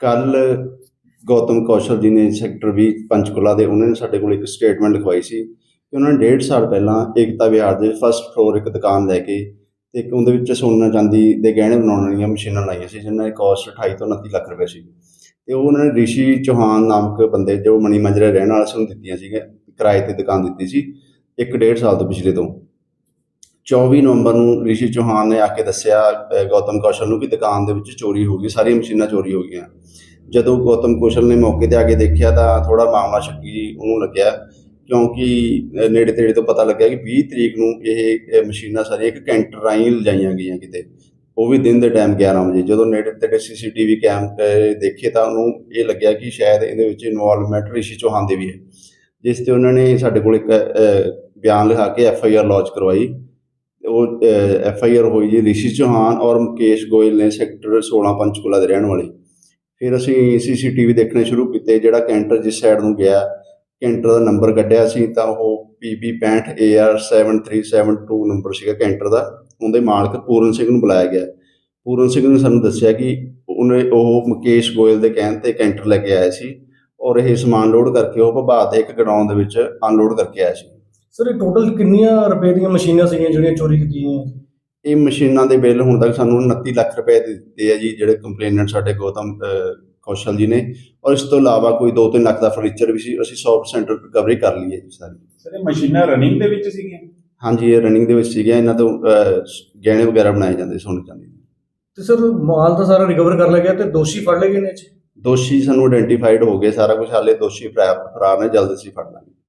ਕੱਲ ਗੌਤਮ ਕੌਸ਼ਲ ਜੀ ਨੇ ਸੈਕਟਰ 20 ਪੰਚਕੁਲਾ ਦੇ, ਉਹਨਾਂ ਨੇ ਸਾਡੇ ਕੋਲ ਇੱਕ ਸਟੇਟਮੈਂਟ ਲਿਖਵਾਈ ਸੀ ਕਿ ਉਹਨਾਂ ਨੇ ਡੇਢ ਸਾਲ ਪਹਿਲਾਂ ਏਕਤਾ ਵਿਹਾਰ ਦੇ ਫਸਟ ਫਲੋਰ ਇੱਕ ਦੁਕਾਨ ਲੈ ਕੇ ਤੇ ਇੱਕ ਉਹਦੇ ਵਿੱਚ ਸੋਨਾ ਚਾਂਦੀ ਦੇ ਗਹਿਣੇ ਬਣਾਉਣ ਵਾਲੀਆਂ ਮਸ਼ੀਨਾਂ ਲਾਈਆਂ ਸੀ ਜਿਨ੍ਹਾਂ ਦੀ ਕਾਸਟ 28 ਤੋਂ 29 ਲੱਖ ਰੁਪਏ ਸੀ। ਤੇ ਉਹ ਉਹਨਾਂ ਨੇ ਰਿਸ਼ੀ ਚੌਹਾਨ ਨਾਮਕ ਬੰਦੇ, ਜੋ ਮਣੀ ਮੰਜਰੇ ਰਹਿਣ ਵਾਲੇ ਸੀ ਉਹਨੂੰ ਦਿੱਤੀਆਂ ਸੀਗੀਆਂ, ਕਿਰਾਏ ਤੇ ਦੁਕਾਨ ਦਿੱਤੀ ਸੀ, ਇੱਕ ਡੇਢ ਸਾਲ ਤੋਂ ਪਿਛਲੇ ਤੋਂ। 24 ਨਵੰਬਰ ਨੂੰ ਰਿਸ਼ੀ ਚੌਹਾਨ ਨੇ ਆ ਕੇ ਦੱਸਿਆ ਗੌਤਮ ਕੌਸ਼ਲ ਨੂੰ ਕਿ ਦੁਕਾਨ ਦੇ ਵਿੱਚ ਚੋਰੀ ਹੋ ਗਈ, ਸਾਰੀਆਂ ਮਸ਼ੀਨਾਂ ਚੋਰੀ ਹੋ ਗਈਆਂ। ਜਦੋਂ ਗੌਤਮ ਕੌਸ਼ਲ ਨੇ ਮੌਕੇ ਤੇ ਆ ਕੇ ਦੇਖਿਆ ਤਾਂ ਥੋੜਾ ਮਾਮਲਾ ਸ਼ੱਕੀ ਉਹਨੂੰ ਲੱਗਿਆ ਕਿਉਂਕਿ ਨੇੜੇ ਤੇੜੇ ਤੋਂ ਪਤਾ ਲੱਗਿਆ ਕਿ 20 ਤਰੀਕ ਨੂੰ ਇਹ ਮਸ਼ੀਨਾਂ ਸਾਰੀਆਂ ਇੱਕ ਕੈਂਟਰ ਰਾਹੀਂ ਲਿਜਾਈਆਂ ਗਈਆਂ ਕਿਤੇ। ਉਹ ਵੀ ਦਿਨ ਦੇ ਟਾਈਮ 11 ਵਜੇ। ਜਦੋਂ ਨੇੜੇ ਤੇੜੇ ਸੀਸੀਟੀਵੀ ਕੈਮ ਦੇਖੇ ਤਾਂ ਉਹਨੂੰ ਇਹ ਲੱਗਿਆ ਕਿ ਸ਼ਾਇਦ ਇਹਦੇ ਵਿੱਚ ਇਨਵੋਲਵਮੈਂਟ ਰਿਸ਼ੀ ਚੌਹਾਨ ਦੇ ਵੀ ਹੈ। ਜਿਸ ਤੇ ਉਹਨਾਂ ਨੇ ਸਾਡੇ ਕੋਲ ਇੱਕ ਬਿਆਨ ਲਿਖਾ ਕੇ ਐਫ ਆਈ ਆਰ ਲੌਂਚ ਕਰਵਾਈ। ਉਹ ਐਫ ਆਈ ਆਰ ਹੋਈ ਜੀ ਰਿਸ਼ੀ ਚੌਹਾਨ ਔਰ ਮੁਕੇਸ਼ ਗੋਇਲ ਨੇ ਸੈਕਟਰ 16 ਪੰਚਕੂਲਾ ਦੇ ਰਹਿਣ ਵਾਲੇ। ਫਿਰ ਅਸੀਂ ਸੀਸੀਟੀਵੀ ਦੇਖਣੇ ਸ਼ੁਰੂ ਕੀਤੇ ਜਿਹੜਾ ਕੈਂਟਰ ਜਿਸ ਸਾਈਡ ਨੂੰ ਗਿਆ ਕੈਂਟਰ ਦਾ ਨੰਬਰ ਕੱਢਿਆ ਸੀ ਤਾਂ ਉਹ PB 65 AR 7372 ਨੰਬਰ ਸੀਗਾ ਕੈਂਟਰ ਦਾ। ਉਹਦੇ ਮਾਲਕ ਪੂਰਨ ਸਿੰਘ ਨੂੰ ਬੁਲਾਇਆ ਗਿਆ। ਪੂਰਨ ਸਿੰਘ ਨੇ ਸਾਨੂੰ ਦੱਸਿਆ ਕਿ ਉਹਨੇ ਉਹ ਮੁਕੇਸ਼ ਗੋਇਲ ਦੇ ਕਹਿਣ ਤੇ ਕੈਂਟਰ ਲੈ ਕੇ ਆਇਆ ਸੀ ਔਰ ਇਹ ਸਮਾਨ ਲੋਡ ਕਰਕੇ ਉਹ ਭਬਾਤ ਦੇ ਇੱਕ ਗਡਾਊਨ ਦੇ ਵਿੱਚ ਅਨਲੋਡ ਕਰਕੇ ਆਇਆ ਸੀ। ਸਰ ਇਹ ਟੋਟਲ ਕਿੰਨੀਆਂ ਰੁਪਏ ਦੀਆਂ ਮਸ਼ੀਨਾਂ ਸੀਗੀਆਂ ਜਿਹੜੀਆਂ ਚੋਰੀ ਕੀਤੀਆਂ ਇਹ ਮਸ਼ੀਨਾਂ ਦੇ ਬਿੱਲ ਹੁਣ ਤੱਕ ਸਾਨੂੰ 29 ਲੱਖ ਰੁਪਏ ਦਿੱਤੇ ਆ ਜੀ ਜਿਹੜੇ ਕੰਪਲੇਨੈਂਟ ਸਾਡੇ ਗੌਤਮ ਕੌਸ਼ਲ ਜੀ ਨੇ ਔਰ ਇਸ ਤੋਂ ਇਲਾਵਾ ਕੋਈ 2-3 ਲੱਖ ਦਾ ਫਰਨੀਚਰ ਵੀ ਸੀ ਅਸੀਂ 100% ਰਿਕਵਰੀ ਕਰ ਲਈ ਹੈ ਜੀ ਸਾਰੀ। ਸਰ ਇਹ ਮਸ਼ੀਨਾਂ ਰਨਿੰਗ ਦੇ ਵਿੱਚ ਸੀਗੀਆਂ? ਹਾਂਜੀ ਇਹ ਰਨਿੰਗ ਦੇ ਵਿੱਚ ਸੀਗੀਆਂ ਇਹਨਾਂ ਤੋਂ ਗਹਿਣੇ ਵਗੈਰਾ ਬਣਾਏ ਜਾਂਦੇ ਸੋਨੇ ਚਾਂਦੀ ਦੇ। ਤੇ ਸਰ ਮਾਲ ਤਾਂ ਸਾਰਾ ਰਿਕਵਰ ਕਰ ਲਿਆ ਗਿਆ ਤੇ ਦੋਸ਼ੀ ਫੜ ਲਏ ਗਏ ਨੇ ਇਹ 'ਚ? ਦੋਸ਼ੀ ਸਾਨੂੰ ਆਇਡੈਂਟੀਫਾਈਡ ਹੋ ਗਏ ਸਾਰਾ ਕੁਝ ਹਾਲੇ ਦੋਸ਼ੀ ਫਰਾ- ਫਰਾਰ ਨੇ ਜਲਦ ਅਸੀਂ ਫੜ ਲਾਂਗੇ।